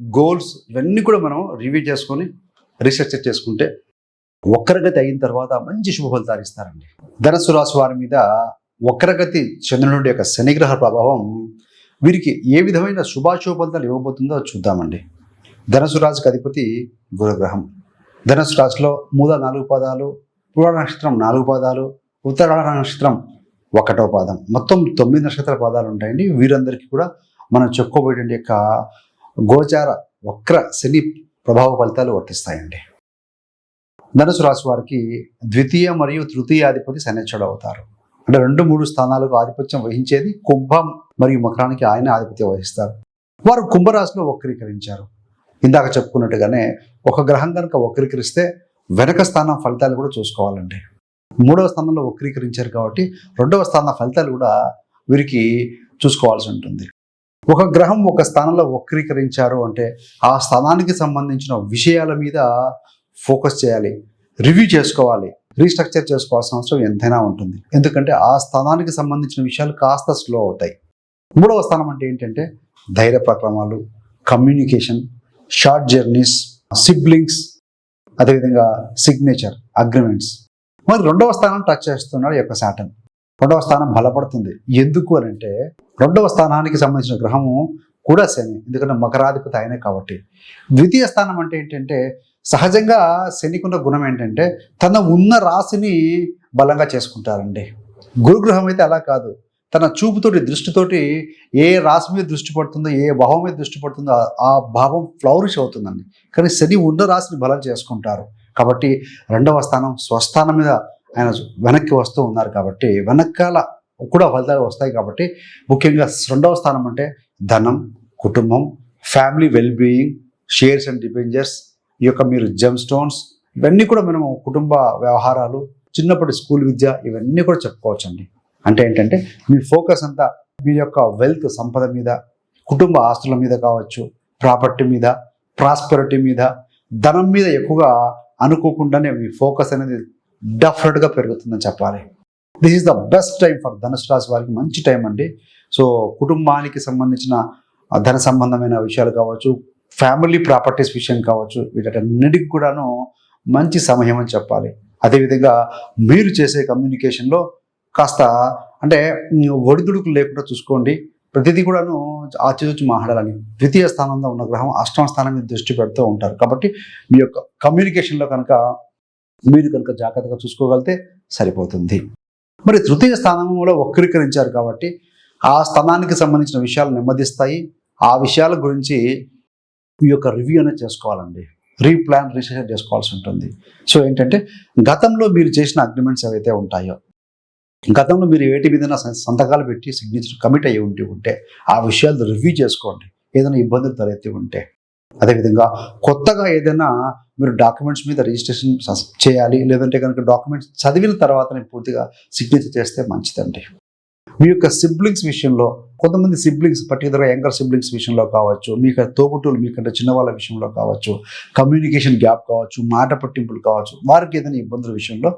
Goals ఇవన్నీ కూడా మనం రివ్యూ చేసుకొని రీసెర్చ్ చేసుకుంటే వక్రగతి అయిన తర్వాత మంచి శుభ ఫలితాలు ఇస్తారండి ధనస్సు రాశి వారి మీద వక్రగతి చంద్రుడి యొక్క శనిగ్రహ ప్రభావం వీరికి ఏ విధమైన శుభాశుభ ఫలితాలు ఇవ్వబోతుందో చూద్దామండి. ధనస్సు రాశికి అధిపతి గురుగ్రహం. ధనస్సు రాశిలో మూల నాలుగు పదాలు పూర్వ నక్షత్రం నాలుగు పాదాలు ఉత్తర నక్షత్రం ఒకటో పాదం. మొత్తం తొమ్మిది నక్షత్ర పాదాలు ఉంటాయండి. వీరందరికీ కూడా మనం చెప్పుకోబోయే యొక్క గోచార వక్ర శని ప్రభావ ఫలితాలు వర్తిస్తాయండి ధనుసు రాశి వారికి ద్వితీయ మరియు తృతీయాధిపతి శనిచుడు అవుతారు. అంటే రెండు మూడు స్థానాలకు ఆధిపత్యం వహించేది కుంభం మరియు మకరానికి ఆయన ఆధిపత్యం వహిస్తారు. వారు కుంభరాశిలో వక్రీకరించారు. ఇందాక చెప్పుకున్నట్టుగానే ఒక గ్రహం కనుక వక్రీకరిస్తే వెనక స్థానం ఫలితాలు కూడా చూసుకోవాలండి. మూడవ స్థానంలో వక్రీకరించారు కాబట్టి రెండవ స్థానం ఫలితాలు కూడా వీరికి చూసుకోవాల్సి ఉంటుంది. ఒక గ్రహం ఒక స్థానంలో వక్రీకరించారు అంటే ఆ స్థానానికి సంబంధించిన విషయాల మీద ఫోకస్ చేయాలి రివ్యూ చేసుకోవాలి రీస్ట్రక్చర్ చేసుకోవాల్సిన అవసరం ఎంతైనా ఉంటుంది. ఎందుకంటే ఆ స్థానానికి సంబంధించిన విషయాలు కాస్త స్లో అవుతాయి. మూడవ స్థానం అంటే ఏంటంటే ధైర్య ప్రక్రమాలు కమ్యూనికేషన్ షార్ట్ జర్నీస్ సిబ్లింగ్స్ అదేవిధంగా సిగ్నేచర్ అగ్రిమెంట్స్ మరి రెండవ స్థానం టచ్ చేస్తున్నాడు యొక్క శాటన్ రెండవ స్థానం బలపడుతుంది. ఎందుకు అని అంటే రెండవ స్థానానికి సంబంధించిన గ్రహము కూడా శని ఎందుకంటే మకరాధిపతి ఆయనే కాబట్టి. ద్వితీయ స్థానం అంటే ఏంటంటే సహజంగా శనికున్న గుణం ఏంటంటే తన ఉన్న రాశిని బలంగా చేసుకుంటారండి. గురుగ్రహం అయితే అలా కాదు. తన చూపుతోటి దృష్టితోటి ఏ రాశి మీద దృష్టి పడుతుందో ఏ భావం మీద దృష్టి పడుతుందో ఆ- ఆ భావం ఫ్లవరిష్ అవుతుందండి. కానీ శని ఉన్న రాశిని బలం చేసుకుంటారు. కాబట్టి రెండవ స్థానం స్వస్థానం మీద ఆయన వెనక్కి వస్తూ ఉన్నారు కాబట్టి వెనకాల కూడా ఫలితాలు వస్తాయి కాబట్టి ముఖ్యంగా రెండవ స్థానం అంటే ధనం కుటుంబం family well being shares and dependants ఈ యొక్క మీరు జెమ్ స్టోన్స్ ఇవన్నీ కూడా మనము కుటుంబ వ్యవహారాలు చిన్నప్పటి స్కూల్ విద్య ఇవన్నీ కూడా చెప్పుకోవచ్చండి. అంటే ఏంటంటే మీ ఫోకస్ అంతా మీ యొక్క వెల్త్ సంపద మీద కుటుంబ ఆస్తుల మీద కావచ్చు ప్రాపర్టీ మీద ప్రాస్పరిటీ మీద ధనం మీద ఎక్కువగా అనుకోకుండానే మీ ఫోకస్ అనేది డెఫినెట్గా పెరుగుతుందని చెప్పాలి. This is the best time for ధనుసు రాశి వారికి మంచి టైం అండి. సో కుటుంబానికి సంబంధించిన ధన సంబంధమైన విషయాలు కావచ్చు ఫ్యామిలీ ప్రాపర్టీస్ విషయం కావచ్చు వీటన్నిటికి కూడాను మంచి సమయం అని చెప్పాలి. అదేవిధంగా మీరు చేసే కమ్యూనికేషన్లో కాస్త అంటే ఒడిదుడుకు ఒడిదుడుకులు లేకుండా చూసుకోండి. ప్రతిదీ కూడాను ఆచితూచి మాట్లాడాలని ద్వితీయ స్థానంలో ఉన్న గ్రహం అష్టమ స్థానం మీద దృష్టి పెడుతూ ఉంటారు. కాబట్టి మీ యొక్క కమ్యూనికేషన్లో కనుక మీరు కనుక జాగ్రత్తగా చూసుకోగలిగితే సరిపోతుంది. మరి తృతీయ స్థానంలో వక్రీకరించారు కాబట్టి ఆ స్థానానికి సంబంధించిన విషయాలు నెమ్మదిస్తాయి. ఆ విషయాల గురించి ఈ యొక్క రివ్యూ అనేది చేసుకోవాలండి. రీప్లాన్ రీసెషన్ చేసుకోవాల్సి ఉంటుంది. సో ఏంటంటే గతంలో మీరు చేసిన అగ్రిమెంట్స్ ఏవైతే ఉంటాయో గతంలో మీరు వేటి మీద సంతకాలు పెట్టి సిగ్నేచర్ కమిట్ అయ్యి ఉండి ఉంటే ఆ విషయాలు రివ్యూ చేసుకోండి. ఏదైనా ఇబ్బందులు తలెత్తి ఉంటే అదేవిధంగా కొత్తగా ఏదైనా మీరు డాక్యుమెంట్స్ మీద రిజిస్ట్రేషన్ చేయాలి లేదంటే కనుక డాక్యుమెంట్స్ చదివిన తర్వాతనే పూర్తిగా సిగ్నేచర్ చేస్తే మంచిదండి. మీ యొక్క సిబ్లింగ్స్ విషయంలో కొంతమంది సిబ్లింగ్స్ పర్టికులర్గా యంగర్ సిబ్లింగ్స్ విషయంలో కావచ్చు మీకు తోబుట్టులు మీకంటే చిన్నవాళ్ళ విషయంలో కావచ్చు కమ్యూనికేషన్ గ్యాప్ కావచ్చు మాట పట్టింపులు కావచ్చు వారికి ఏదైనా ఇబ్బందుల విషయంలో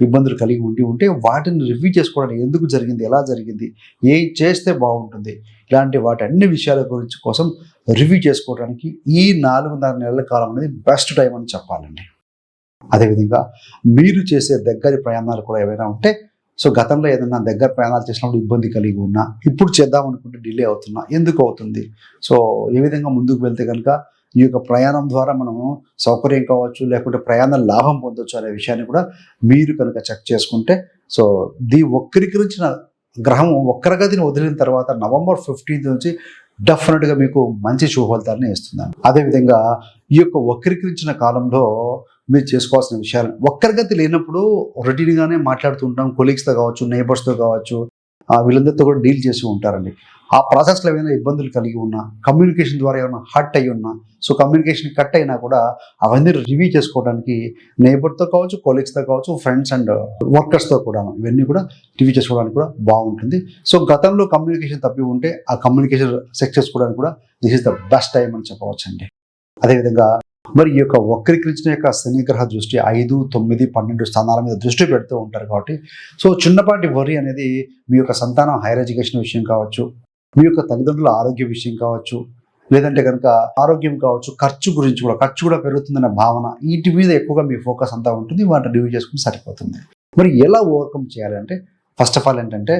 ఇబ్బందులు కలిగి ఉండి ఉంటే వాటిని రివ్యూ చేసుకోవడానికి ఎందుకు జరిగింది ఎలా జరిగింది ఏం చేస్తే బాగుంటుంది ఇలాంటి వాటి అన్ని విషయాల గురించి కోసం రివ్యూ చేసుకోవడానికి ఈ నాలుగున్నర నెలల కాలం అనేది బెస్ట్ టైం అని చెప్పాలండి. అదేవిధంగా మీరు చేసే దగ్గర ప్రయాణాలు కూడా ఏవైనా ఉంటే సో గతంలో ఏదైనా దగ్గర ప్రయాణాలు చేసినప్పుడు ఇబ్బంది కలిగి ఉన్నా ఇప్పుడు చేద్దాం అనుకుంటే డిలే అవుతున్నా ఎందుకు అవుతుంది? సో ఏ విధంగా ముందుకు వెళ్తే కనుక ఈ యొక్క ప్రయాణం ద్వారా మనము సౌకర్యం కావచ్చు లేకుంటే ప్రయాణ లాభం పొందొచ్చు అనే విషయాన్ని కూడా మీరు కనుక చెక్ చేసుకుంటే సో దీ వక్రీకరించిన గ్రహం వక్రగతిని వదిలిన తర్వాత నవంబర్ ఫిఫ్టీన్త్ నుంచి డెఫినెట్గా మీకు మంచి శుభ ఫలితాలను ఇస్తుందండి అదేవిధంగా ఈ యొక్క వక్రీకరించిన కాలంలో మీరు చేసుకోవాల్సిన విషయాలు వక్రగతి లేనప్పుడు రొటీన్గానే మాట్లాడుతూ ఉంటాం కొలీగ్స్తో కావచ్చు నేబర్స్తో కావచ్చు ఆ వీళ్ళందరితో కూడా డీల్ చేసి ఉంటారండి. ఆ ప్రాసెస్లో ఏమైనా ఇబ్బందులు కలిగి ఉన్నా కమ్యూనికేషన్ ద్వారా ఏమైనా హర్ట్ అయి ఉన్నా సో కమ్యూనికేషన్ కట్ అయినా కూడా అవన్నీ రివ్యూ చేసుకోవడానికి నేబర్తో కావచ్చు కొలీగ్స్తో కావచ్చు ఫ్రెండ్స్ అండ్ వర్కర్స్తో కూడా ఇవన్నీ కూడా రివ్యూ చేసుకోవడానికి కూడా బాగుంటుంది. సో గతంలో కమ్యూనికేషన్ తప్పి ఉంటే ఆ కమ్యూనికేషన్ సెక్ చేసుకోవడానికి కూడా this is the best time అని చెప్పవచ్చండి. అదేవిధంగా మరి ఈ యొక్క వక్రీకరించిన యొక్క శనిగ్రహ దృష్టి ఐదు తొమ్మిది పన్నెండు స్థానాల మీద దృష్టి పెడుతూ ఉంటారు కాబట్టి సో చిన్నపాటి వరి అనేది మీ యొక్క సంతానం హైయర్ ఎడ్యుకేషన్ విషయం కావచ్చు మీ యొక్క తల్లిదండ్రుల ఆరోగ్య విషయం కావచ్చు లేదంటే కనుక ఆరోగ్యం కావచ్చు ఖర్చు గురించి కూడా ఖర్చు కూడా పెరుగుతుందనే భావన వీటి మీద ఎక్కువగా మీ ఫోకస్ అంతా ఉంటుంది వాటిని రివ్యూ చేసుకుని సరిపోతుంది. మరి ఎలా ఓవర్కమ్ చేయాలంటే ఫస్ట్ ఆఫ్ ఆల్ ఏంటంటే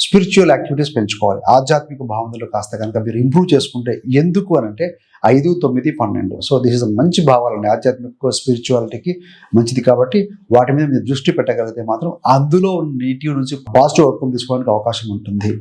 స్పిరిచువల్ యాక్టివిటీస్ పెంచుకోవాలి. ఆధ్యాత్మిక భావనలు కాస్త కనుక మీరు ఇంప్రూవ్ చేసుకుంటే ఎందుకు అని అంటే ఐదు తొమ్మిది పన్నెండు. సో దిస్ ఇస్ మంచి భావాలండి ఆధ్యాత్మిక స్పిరిచువాలిటీకి మంచిది కాబట్టి వాటి మీద మీరు దృష్టి పెట్టగలిగితే మాత్రం అందులో నెగిటివ్ నుంచి పాజిటివ్ అవుట్కమ్ తీసుకోవడానికి అవకాశం ఉంటుంది.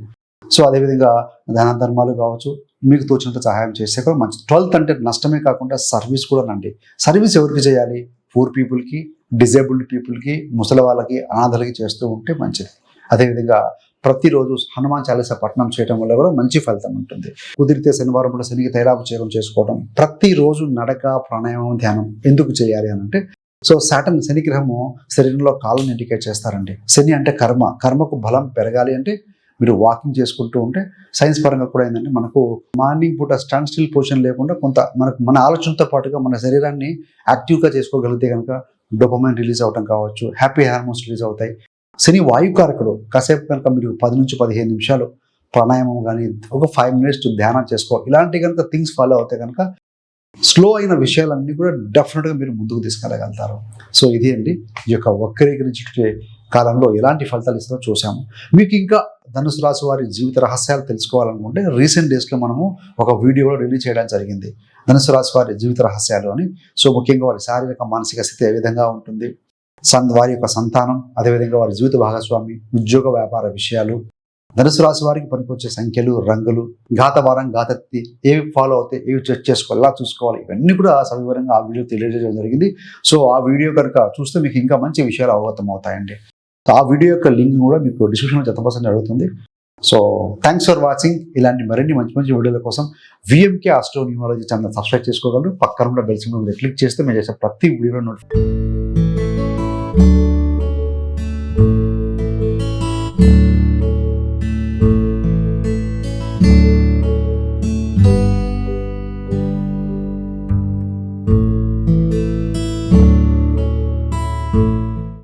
సో అదేవిధంగా దాన ధర్మాలు కావచ్చు మీకు తోచినంత సహాయం చేస్తే కూడా మంచి ట్వెల్త్ అంటే నష్టమే కాకుండా సర్వీస్ కూడా నండి సర్వీస్ ఎవరికి చేయాలి? పూర్ పీపుల్కి డిజేబుల్డ్ పీపుల్కి ముసలి వాళ్ళకి అనాథలకి చేస్తూ ఉంటే మంచిది. అదేవిధంగా ప్రతిరోజు హనుమాన్ చాలీస పఠనం చేయడం వల్ల కూడా మంచి ఫలితం ఉంటుంది. కుదిరితే శనివారం కూడా శనికి తైలాభిషేకం చేసుకోవడం ప్రతిరోజు నడక ప్రాణాయామం ధ్యానం ఎందుకు చేయాలి అని అంటే సో సాటన్ శని గ్రహము శరీరంలో కాళ్ళని ఇండికేట్ చేస్తారండి. శని అంటే కర్మ. కర్మకు బలం పెరగాలి అంటే మీరు వాకింగ్ చేసుకుంటూ ఉంటే సైన్స్ పరంగా కూడా ఏంటంటే మనకు మార్నింగ్ పూట స్టాండ్ స్టిల్ పొజిషన్ లేకుండా కొంత మనకు మన ఆలోచనతో పాటుగా మన శరీరాన్ని యాక్టివ్గా చేసుకోగలిగితే కనుక డొపమైన్ రిలీజ్ అవడం కావచ్చు హ్యాపీ హార్మోన్స్ రిలీజ్ అవుతాయి. శని వాయుకారకుడు కాసేపు కనుక మీరు పది నుంచి పదిహేను నిమిషాలు ప్రాణాయామం కానీ ఒక ఫైవ్ మినిట్స్ ధ్యానం చేసుకో. ఇలాంటి కనుక థింగ్స్ ఫాలో అవుతే కనుక స్లో అయిన విషయాలన్నీ కూడా డెఫినెట్గా మీరు ముందుకు తీసుకెళ్ళగలుగుతారు. సో ఇది అండి ఈ యొక్క వక్రీకరించే కాలంలో ఎలాంటి ఫలితాలు ఇస్తారో చూసాము మీకు ఇంకా ధనుసు రాశి వారి జీవిత రహస్యాలు తెలుసుకోవాలనుకుంటే రీసెంట్ డేస్లో మనము ఒక వీడియోలో రిలీజ్ చేయడం జరిగింది. ధనుసు రాశి వారి జీవిత రహస్యాలు అని. సో ముఖ్యంగా వారి శారీరక మానసిక స్థితి ఏ విధంగా ఉంటుంది? సన్ వారి యొక్క సంతానం అదేవిధంగా వారి జీవిత భాగస్వామి ఉద్యోగ వ్యాపార విషయాలు. ధనుసు రాశి వారికి పనికొచ్చే సంఖ్యలు రంగులు ఘాతవారం ఘాతత్తి ఏవి ఫాలో అవుతాయి ఏవి చెక్ చేసుకోవాలి ఎలా చూసుకోవాలి ఇవన్నీ కూడా సవివరంగా ఆ వీడియో తెలియజేయడం జరిగింది. సో ఆ వీడియో కనుక చూస్తే మీకు ఇంకా మంచి విషయాలు అవగతం అవుతాయండి. ఆ వీడియో యొక్క లింక్ కూడా మీకు డిస్క్రిప్షన్లో జతపర్సెంట్ అడుగుతుంది. సో థ్యాంక్స్ ఫర్ వాచింగ్ ఇలాంటి మరిన్ని మంచి మంచి వీడియోల కోసం VMK astro numerology channel subscribe చేసుకోగలరు. పక్కన ఉన్న బెల్ సింబల్ క్లిక్ చేస్తే మేము చేసే ప్రతి వీడియో నోటిఫికేషన్